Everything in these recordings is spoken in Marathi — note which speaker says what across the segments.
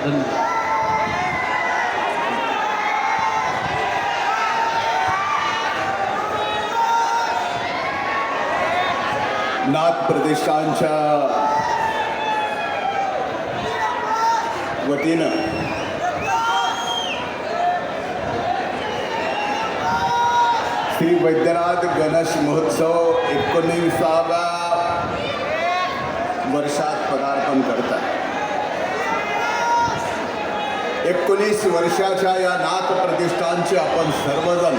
Speaker 1: धन्यवाद.
Speaker 2: नाथ प्रदेशांच्या वतीनं श्री वैद्यनाथ गणेश महोत्सव एकोणीसाव्या वर्षात पदार्पण करतात. एकोणीस वर्षाच्या या नाथ प्रतिष्ठानचे आपण सर्वजण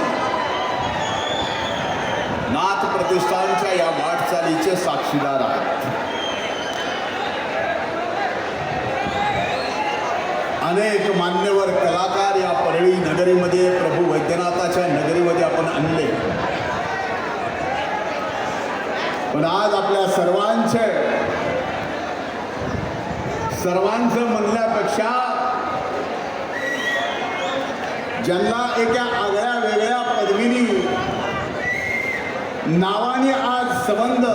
Speaker 2: नाथ प्रतिष्ठानच्या या वाटचालीचे साक्षीदार आहेत. अनेक मान्यवर कलाकार या परळी नगरीमध्ये प्रभू वैद्यनाथाच्या नगरीमध्ये आपण आणले. पण आज आपल्या सर्वांचे सर्वांचं म्हणण्यापेक्षा ज्यांना एका आगळ्या वेगळ्या पदवीनी नावाने आज संबंध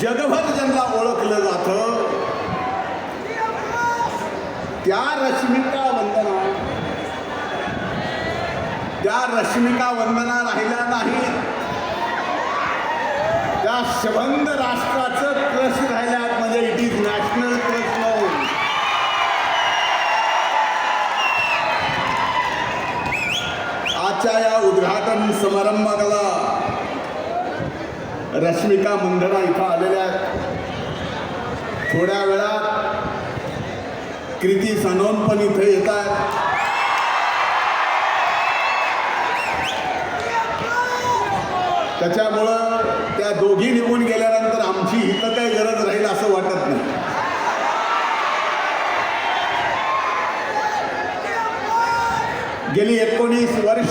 Speaker 2: जगभर ज्यांना ओळखलं जातं त्या रश्मिका वंदना. त्या रश्मिका वंदना राहिल्या नाही. त्या संबंध राष्ट्राचं क्रश राहिल्यात म्हणजे इट इज नॅशनल आजच्या या उद्घाटन समारंभाला रश्मिका मंधना इथं आलेल्या आहेत. थोड्या वेळात कृती सनोन पण इथे येत आहेत. त्याच्यामुळं त्या दोघी निघून गेल्यानंतर आमची इथं काही गरज राहील असं वाटत नाही. गेली एकोणीस वर्ष.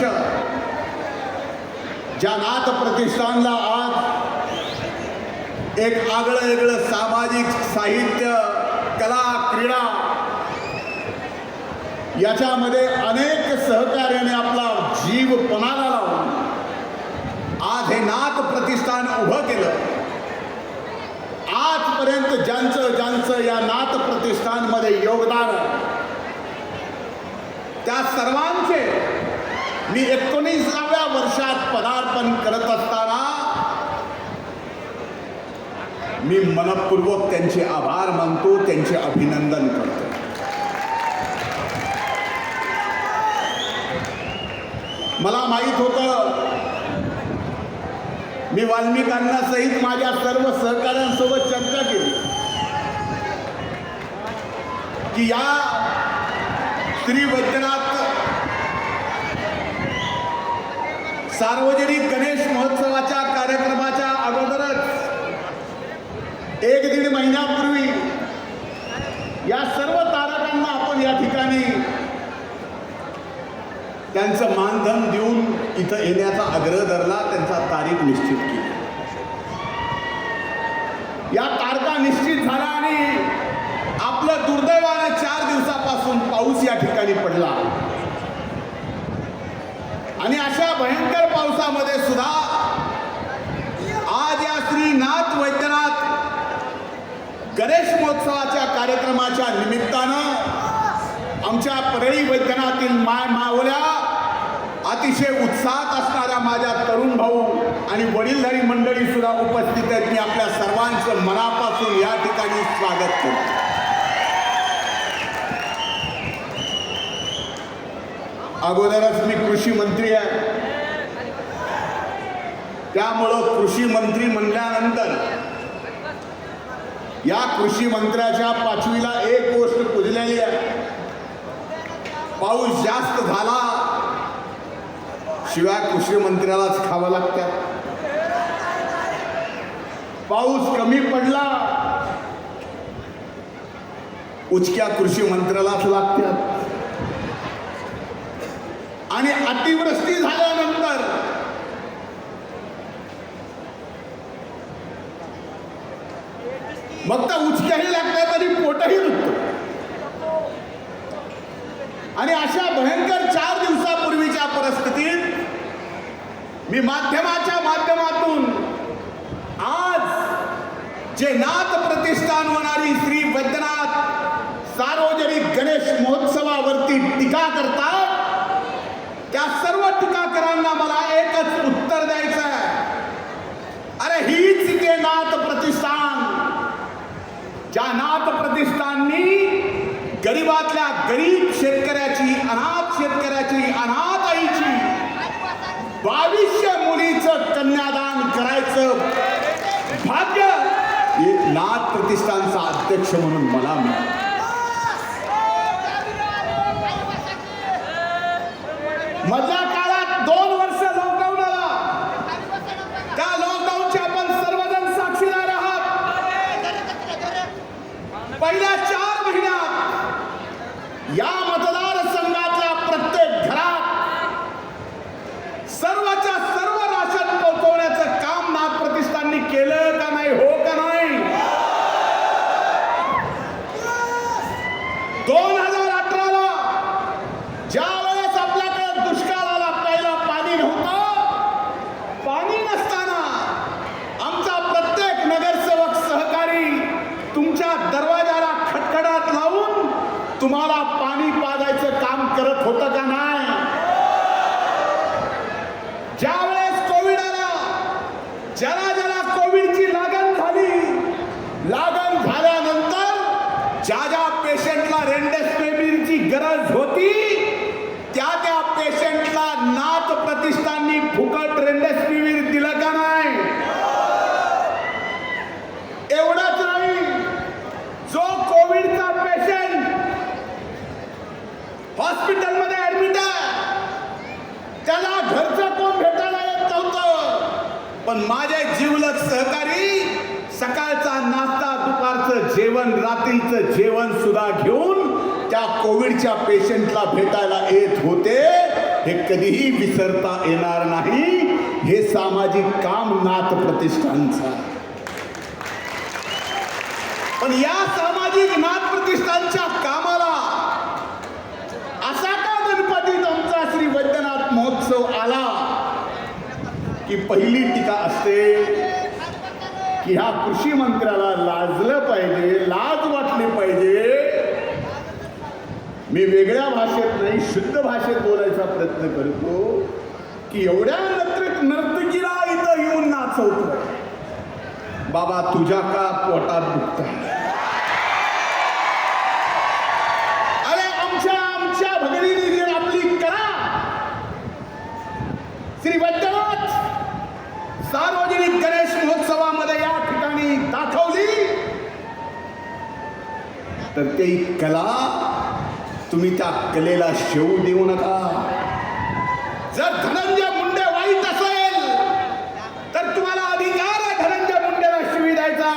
Speaker 2: ज्या नाथ प्रतिष्ठानला आज एक आगळं वेगळं सामाजिक साहित्य कला क्रीडा याच्यामध्ये अनेक सहकार्याने आपला जीव पणाला लावून आज हे नाथ प्रतिष्ठान उभं केलं. आजपर्यंत ज्यांचं ज्यांचं या नाथ प्रतिष्ठानमध्ये योगदान आहे, त्या सर्वांचे. मी एकोणीसाव्या वर्षात पदार्पण करत असताना मी मनपूर्वक त्यांचे आभार मानतो त्यांचे अभिनंदन करतो. मला माहीत होतं मी वाल्मिकांना सहित माझ्या सर्व सहकाऱ्यांसोबत चर्चा केली. की या श्री वैद्यनाथ सार्वजनिक गणेश महोत्सवाच्या कार्यक्रमाच्या अगोदरच एक दीड महिन्यापूर्वी या सर्व तारकांना आपण या ठिकाणी त्यांचं मानधन देऊन इथं येण्याचा आग्रह धरला त्यांचा तारीख निश्चित केली. या तारखा निश्चित झाला आणि आपलं दुर्दैवानं चार दिवसापासून पाऊस या ठिकाणी पडला. आणि अशा भयंकर पावसामध्ये सुद्धा आज या श्री नाथ वैद्यनाथ गणेश महोत्सवाच्या कार्यक्रमाच्या निमित्तानं आमच्या परळी वैद्यनाथील माय मावल्या अतिशय उत्साहात असणाऱ्या माझ्या तरुण भाऊ आणि वडीलधारी मंडळी सुद्धा उपस्थित आहेत. मी आपल्या सर्वांचं मनापासून या ठिकाणी स्वागत करतो. अगोदरच मी कृषी मंत्री आहे. त्यामुळं कृषी मंत्री म्हणल्यानंतर या कृषी मंत्र्याच्या पाचवीला एक गोष्ट पुजलेली आहे. पाऊस जास्त झाला शिवाय कृषी मंत्र्यालाच खावं लागतं. पाऊस कमी पडला उचक्या कृषी मंत्र्यालाच लागतात. आणि अतिवृष्टी झाल्यानंतर मग त्या उचक्याही लागतात आणि पोटही दुखतं. आणि अशा भयंकर चार दिवसापूर्वीच्या परिस्थितीत मी माध्यमाच्या माध्यमातून आज जे नाथ प्रतिष्ठान होणारी श्री वैद्यनाथ नाथ प्रतिष्ठाननी गरीबातल्या गरीब शेतकऱ्याची अनाथ शेतकऱ्याची अनाथ आईची बावीसशे मुलीचं कन्यादान करायचं. भाग्य नाथ प्रतिष्ठानचा अध्यक्ष म्हणून मला मिळालं. मधल्या काळात दोन वर्ष लॉकडाऊन आला त्या लॉकडाऊनचे आपण सर्वजण साक्षीदार आहात पहिल्या चार महिन्यात या मतदारसंघातल्या प्रत्येक घरात सर्वच्या सर्व राशन पोहोचवण्याचं काम नाथ प्रतिष्ठाननी केलं का नाही हो का नाही दोन हजार अठराला ज्या वेळेस आपल्याकडे दुष्काळ आला प्यायला पाणी नव्हतं पाणी नसताना आमचा प्रत्येक नगरसेवक सहकारी तुमच्या दरवाजाला खटखडात लावून तुम्हाला पाणी पाजायचं काम करत होतं का नाही ज्या वेळेस कोविड आला ज्याला ज्याला कोविडची लागण झाली लागण झाल्यानंतर ज्या ज्या पेशंटला रेमडेसिवीरची गरज होती त्या त्या पेशंटला नाथ प्रतिष्ठाननी फुकट रेमडेसिवीर दिलं का नाही एवढंच नाही जो कोविडचा पेशंट हॉस्पिटलमध्ये ऍडमिट आहे त्याला घरचं कोण भेटायला येत नव्हतं पण माझ्या जीवलक सहकारी सकाळचा नाश्ता दुपारचं जेवण रात्रीचं जेवण सुद्धा घेऊन त्या कोविडच्या पेशंटला भेटायला येत होते. हे कधीही विसरता येणार नाही. हे सामाजिक काम नाथ प्रतिष्ठानचं पण या सामाजिक नाथ प्रतिष्ठानच्या कामाला असा का गणपतीत आमचा श्री वैद्यनाथ महोत्सव आला की पहिली टीका असते की ह्या कृषी मंत्र्याला लाजलं पाहिजे लाज वाटली पाहिजे. मी वेगळ्या भाषेत नाही शुद्ध भाषेत बोलायचा प्रयत्न करतो की एवढ्या नर्तक नर्तकीला इथं येऊन नाचवतो बाबा तुझ्या का पोटात दुखत अरे आमच्या आमच्या भगिनीने जी आपली कला श्री वैद्यनाथ सार्वजनिक गणेश महोत्सवामध्ये या ठिकाणी दाखवली तर ते कला तुम्ही त्या कलेला शेवू देऊ नका. जर धनंजय मुंडे वाईट असेल तर तुम्हाला अधिकार आहे धनंजय मुंडेला शिवी द्यायचा.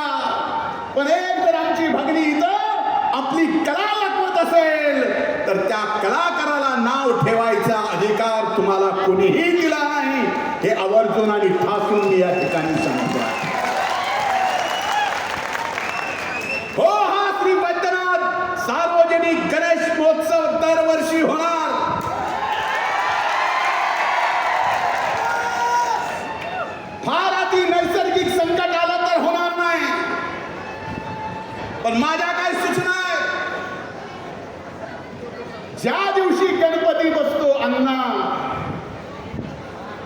Speaker 2: पण एक जर आमची भगिनी इथं आपली कला दाखवत असेल तर त्या कलाकाराला नाव ठेवायचा अधिकार तुम्हाला कोणीही दिला नाही. हे आवर्जून आणि ठासून मी या ठिकाणी सांगतो आहे. हो हा श्री वैद्यनाथ सार्वजनिक गणेश महोत्सव दरवर्षी होणार फार अति नैसर्गिक संकट आलं तर होणार नाही पण माझ्या काय सूचना आहे ज्या दिवशी गणपती बसतो अण्णा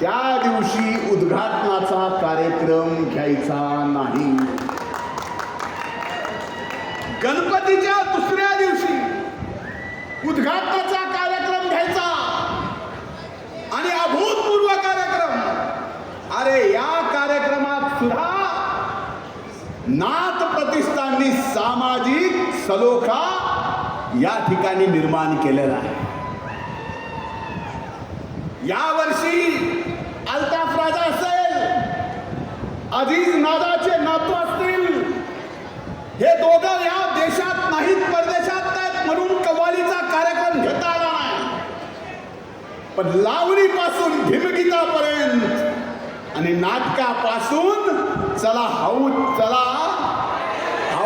Speaker 2: त्या दिवशी उद्घाटनाचा कार्यक्रम घ्यायचा नाही. गणपतीच्या दुसऱ्या दिवशी उद्घाटनाचा कार्यक्रम घ्यायचा आणि अभूतपूर्व कार्यक्रम. अरे या कार्यक्रमात सुद्धा नाथ प्रतिष्ठाननी सामाजिक सलोखा या ठिकाणी निर्माण केलेला आहे. यावर्षी अल्ताफ राजा असेल अजीज नादाचे नातू असतील हे दोघं या देशात नाहीत परदेशात नाहीत म्हणून कव्वालीचा कार्यक्रम घेता आला नाही. पण लावणीपासून भीमगीतापर्यंत आणि नाटकापासून चला हाऊ चला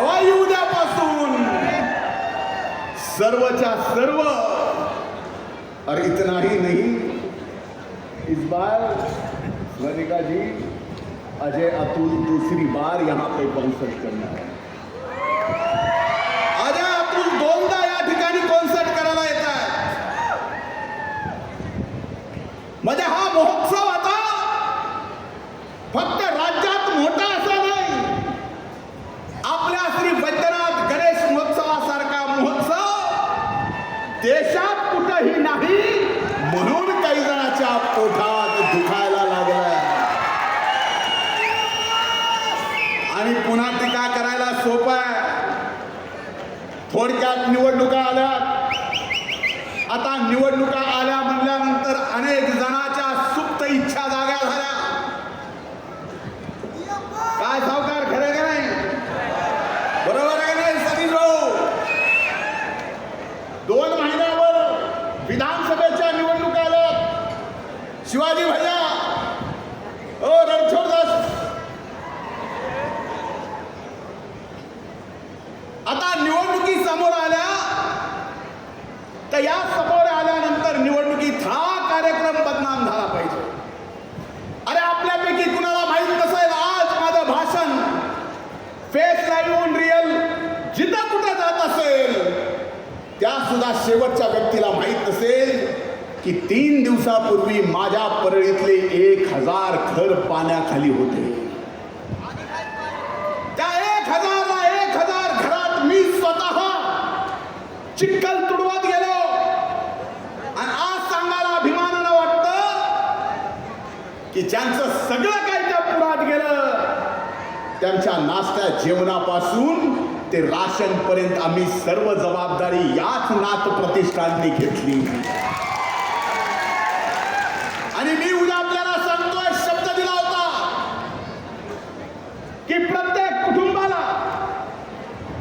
Speaker 2: हवा उद्यापासून सर्वच्या सर्व. और इतना ही नहीं. इस बार मनिका जी अजय अतुल दूसरी बार यहाँ पे कॉन्सर्ट करना है। ওঠা त्या सुद्धा शेवटच्या व्यक्तीला माहीत नसेल की तीन दिवसापूर्वी माझ्या परळीतले एक हजार घर पाण्याखाली होते. त्या एक हजारला एक हजार घरात मी स्वतः चिखल तुडवत गेलो. आणि आज सांगायला अभिमानानं वाटतं की ज्यांचं सगळं काही त्या पुरात गेलं त्यांच्या नाश्त्या जेवणापासून ते राशन पर्यंत आम्ही सर्व जबाबदारी याच नाथ प्रतिष्ठानने घेतली आणि मी उद्या आपल्याला सांगतोय शब्द दिला होता की प्रत्येक कुटुंबाला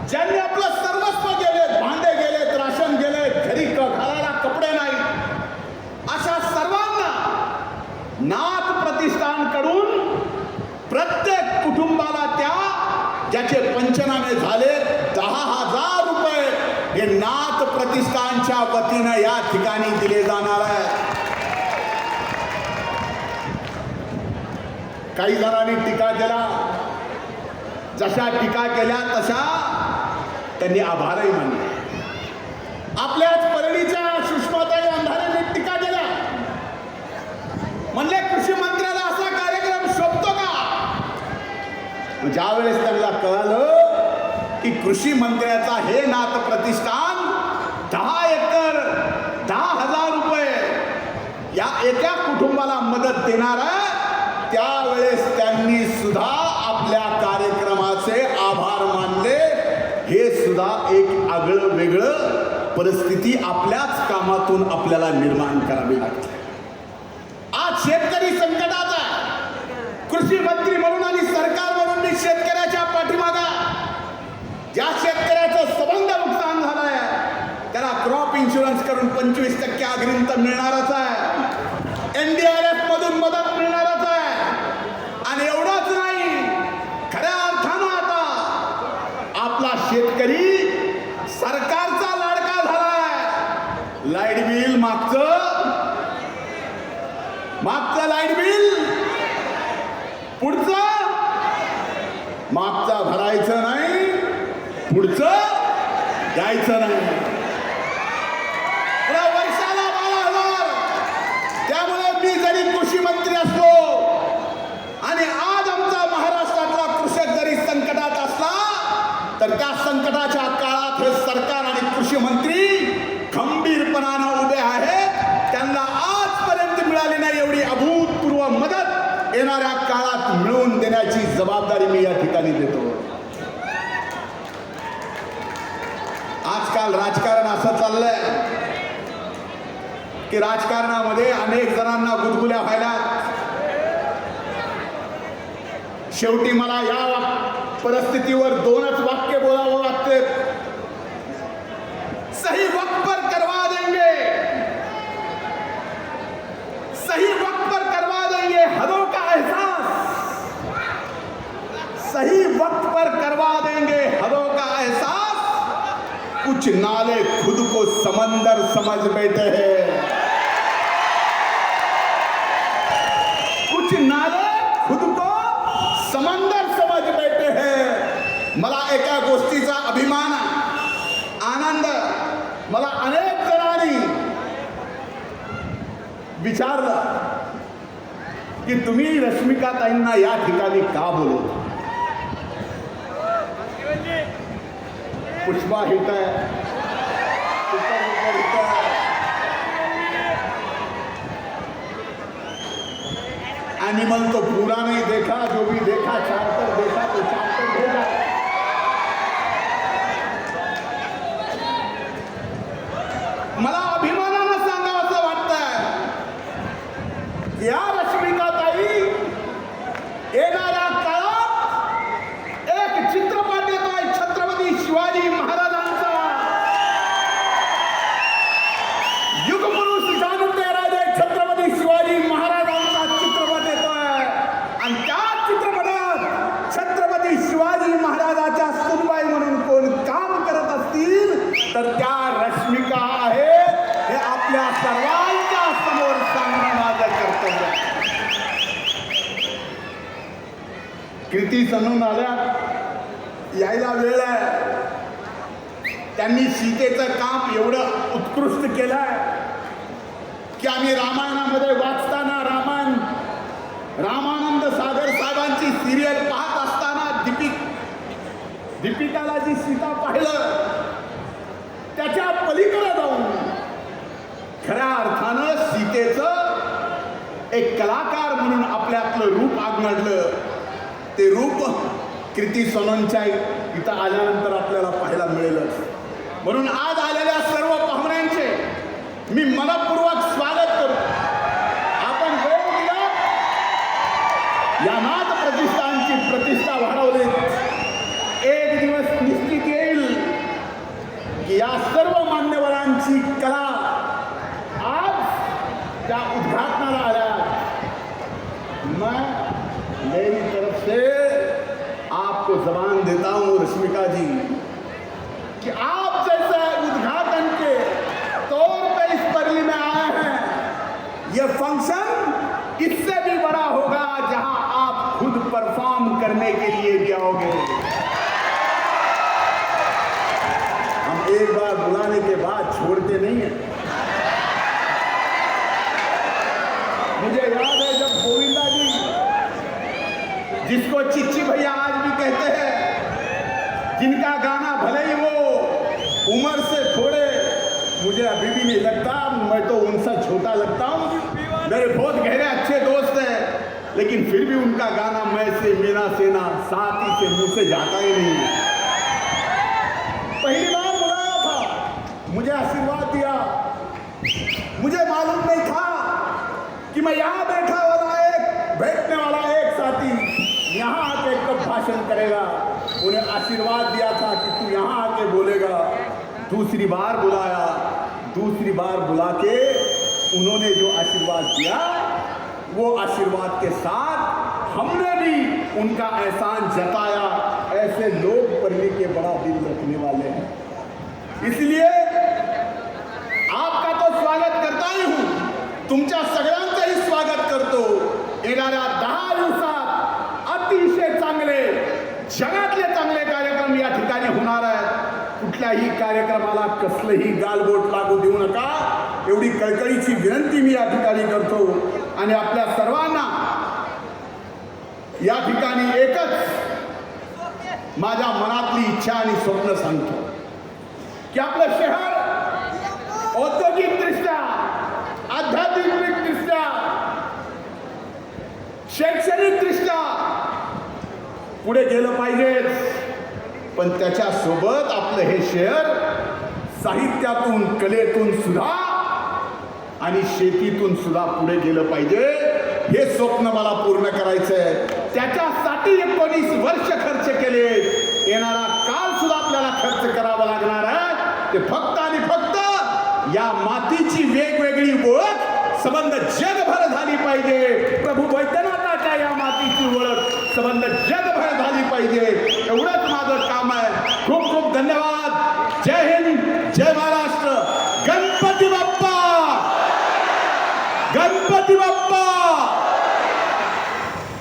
Speaker 2: ज्यांनी आपलं सर्वस्व गेलेत भांडे गेलेत राशन गेलेत घरी क- घालायला कपडे नाही अशा सर्वांना नाथ प्रतिष्ठानकडून प्रत्येक कुटुंबाला त्या ज्याचे पंचनामे झाले दहा हजार रुपये हे नाथ प्रतिष्ठानच्या वतीनं या ठिकाणी दिले जाणार आहे. काही जणांनी टीका केला. जशा टीका केल्या तशा त्यांनी आभारही मानले. आपल्याच परळीच्या सुषमाताई अंधारेने टीका केल्या. म्हणले कृषी मंत्र्याला असा कार्यक्रम शोभतो का? ज्यावेळेस त्यांना कळालं की कृषी मंत्र्याचा हे नाथ प्रतिष्ठान दहा एकर दहा हजार रुपये या एका कुटुंबाला मदत देणार त्यावेळेस त्यांनी सुद्धा आपल्या कार्यक्रमाचे आभार मानले. हे सुद्धा एक आगळं वेगळं परिस्थिती आपल्याच कामातून आपल्याला निर्माण करावी लागते. आज शेतकरी संकटात आहे. कृषी मंत्री म्हणून आणि सरकार म्हणून मी शेतकऱ्याच्या पाठीमागा ज्या शेतकऱ्याचं सबंध नुकसान झालंय त्याला क्रॉप इन्शुरन्स करून पंचवीस टक्के अग्रिम तर मिळणारच आहे. एनडीआरएफ मधून मदत मिळणारच आहे. आणि एवढंच नाही खऱ्या अर्थानं आता आपला शेतकरी सरकारचा लाडका झालाय. लाइट बिल मागचं. मागचं लाइट बिल. पुढचं. मागचा भरायचं नाही पुढचं द्यायचं नाही पुढं वर्षाला बारा हजार त्यामुळे मी जरी कृषी मंत्री असलो आणि आज आमचा महाराष्ट्रातला कृषक जरी संकटात असला तर त्या संकटाच्या काळात हे सरकार आणि कृषी मंत्री खंबीरपणानं उभे आहेत. त्यांना आजपर्यंत मिळाली नाही एवढी अभूतपूर्व मदत येणाऱ्या काळात मिळवून देण्याची जबाबदारी मी या ठिकाणी देतो. आजकाल राजकारण असं चाललंय की राजकारणामध्ये अनेक जणांना गुदगुल्या व्हायला. शेवटी मला या परिस्थितीवर दोनच वाक्य बोलावं लागते. सही वक्त पर करवा देंगे. सही वक्त पर करवा देंगे हदों का एहसास. सही वक्त पर करवा देंगे हदों का एहसास. कुछ नाले खुद को समंदर समझ बैठे हैं. कुछ नाले खुद को समंदर मला एका गोष्टीचा अभिमान आनंद. मला अनेक जणांनी विचारलं की तुम्ही रश्मिकाताईंना या ठिकाणी का बोलवता पुष्पा हित है ॲनिमल एनिमल तो पूरा नहीं देखा जो भी देखा चार पर देखा तो चार पर देखा मला अभिमान सांगावं असं वाटतंय या रश्मिकाताई येणाऱ्या काळात एक चित्रपट येतोय छत्रपती शिवाजी महाराजांचा युगपुरुष जाणते राजे छत्रपती शिवाजी महाराजांचा चित्रपट येतोय आणि त्या चित्रपटात छत्रपती शिवाजी महाराजाच्या सुनबाई म्हणून कोण काम करत असतील तर त्या रश्मिका आहेत हे आपल्या सर्वांच्या समोर सांगणं माझं कर्तव्य आहे. कीर्ती सणून आल्या यायला वेळ आहे. त्यांनी सीतेचं काम एवढं उत्कृष्ट केलंय की आम्ही रामायणामध्ये वाचताना रामायण रामानंद सागर साहेबांची सिरियल पाहत असताना दीपिक दीपिकाला जी सीता पाहिलं त्याच्या पलीकडे जाऊन खऱ्या अर्थानं सीतेचं एक कलाकार म्हणून आपल्यातलं रूप आगमडलं. ते रूप कृती सोननच्या इथं आल्यानंतर आपल्याला पाहायला मिळेलच. म्हणून आज आलेल्या खुद परफॉर्म करने के लिए भी आओगे हम एक बार बुलाने के बाद छोड़ते नहीं है। मुझे याद है जब गोविंदा जी जिसको चिच्ची भैया आज भी कहते हैं जिनका गाना भले ही वो उम्र से थोड़े मुझे अभी भी नहीं लगता। मैं तो उनसे छोटा लगता हूँ। मेरे बहुत गहरे अच्छे दोस्त लेकिन फिर भी उनका गाना मैं से मेरा सेना साथी से मुँह से जाता ही नहीं। है पहली बार बुलाया था। मुझे आशीर्वाद दिया। मुझे मालूम नहीं था कि मैं यहाँ बैठा वाला एक, बैठने वाला एक साथी यहाँ आके कब भाषण करेगा। उन्हें आशीर्वाद दिया था कि तू यहाँ आके बोलेगा। दूसरी बार बुलाया। दूसरी बार बुला के उन्होंने जो आशीर्वाद दिया वो आशीर्वाद के साथ हमने भी उनका एहसान जताया। ऐसे लोग पढ़ने के बड़ा दिल रखने वाले हैं। इसलिए आपका तो स्वागत करता ही हूँ। तुमच्या सगळ्यांचंही स्वागत करतो। येणाऱ्या दहा दिवसात अतिशय चांगले, जगातले चांगले कार्यक्रम या ठिकाणी होणार आहेत. कुठल्याही कार्यक्रमाला कसलंही गालबोट लागू देऊ नका. एवढी कळकळीची विनंती मी या ठिकाणी करतो. आणि आपल्या सर्वांना या ठिकाणी एकच माझ्या मनातली इच्छा आणि स्वप्न सांगतो. की आपलं शहर औद्योगिकदृष्ट्या आध्यात्मिकदृष्ट्या शैक्षणिकदृष्ट्या पुढे गेलं पाहिजे पण त्याच्यासोबत आपलं हे शहर साहित्यातून कलेतून सुद्धा आणि शेतीतून सुद्धा पुढे गेलं पाहिजे. हे स्वप्न मला पूर्ण करायचं आहे त्याच्यासाठी एकोणीस वर्ष खर्च केले. येणारा काल सुद्धा आपल्याला खर्च करावा लागणार आहे. ते फक्त आणि फक्त या मातीची वेगवेगळी ओळख संबंध जगभर झाली पाहिजे. प्रभू वैद्यनाथाच्या या मातीची ओळख संबंध जगभर झाली पाहिजे. एवढंच माझं काम आहे. खूप खूप धन्यवाद. जय हिंद.